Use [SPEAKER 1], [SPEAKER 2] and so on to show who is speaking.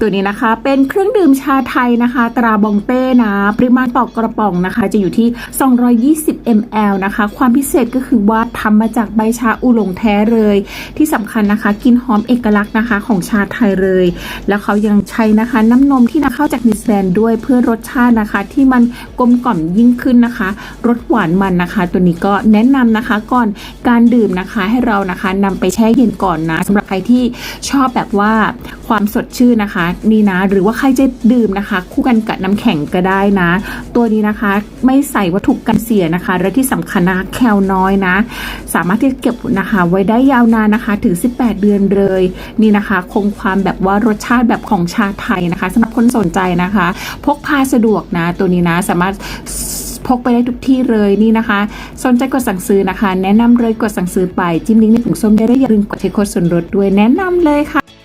[SPEAKER 1] ตัวนี้นะคะ เป็นเครื่องดื่มชาไทยนะคะ ตราบองเต้นะ ปริมาณต่อกระป๋องนะคะ จะอยู่ที่ 220 ml นะคะ ความพิเศษก็คือว่าทำมาจากใบชาอูหลงแท้เลย ที่สำคัญนะคะกินหอมเอกลักษณ์นะคะของชาไทยเลย แล้วเขายังใช้นะคะน้ำนมที่นำเข้าจากนิวซีแลนด์ด้วยเพื่อรสชาตินะคะ ที่มันกลมกล่อมยิ่งขึ้นนะคะรสหวานมันนะคะ ตัวนี้ก็แนะนำนะคะก่อนการดื่มนะคะให้เรานะคะนำไปแช่เย็นก่อนนะสำหรับใครที่ชอบแบบว่า ความสดชื่นนะคะ นี่นะ หรือว่าใครจะดื่มนะคะ คู่กันกับน้ำแข็งก็ได้นะ ตัวนี้นะคะไม่ใส่วัตถุกันเสียนะคะ และที่สำคัญนะแคลน้อยนะ สามารถที่จะเก็บนะคะ ไว้ได้ยาวนานนะคะถึง 18 เดือนเลย นี่นะคะ คงความแบบว่ารสชาติแบบของชาไทยนะคะสำหรับคนสนใจนะคะ พกพาสะดวกนะ ตัวนี้นะสามารถพกไปได้ทุกที่เลยนี่นะคะ สนใจกดสั่งซื้อนะคะ แนะนำเลยกดสั่งซื้อไปจิ้มลิงก์ในถุงส้มได้เลยอย่าลืมกดใช้โค้ดส่วนลดด้วยแนะนำเลยค่ะ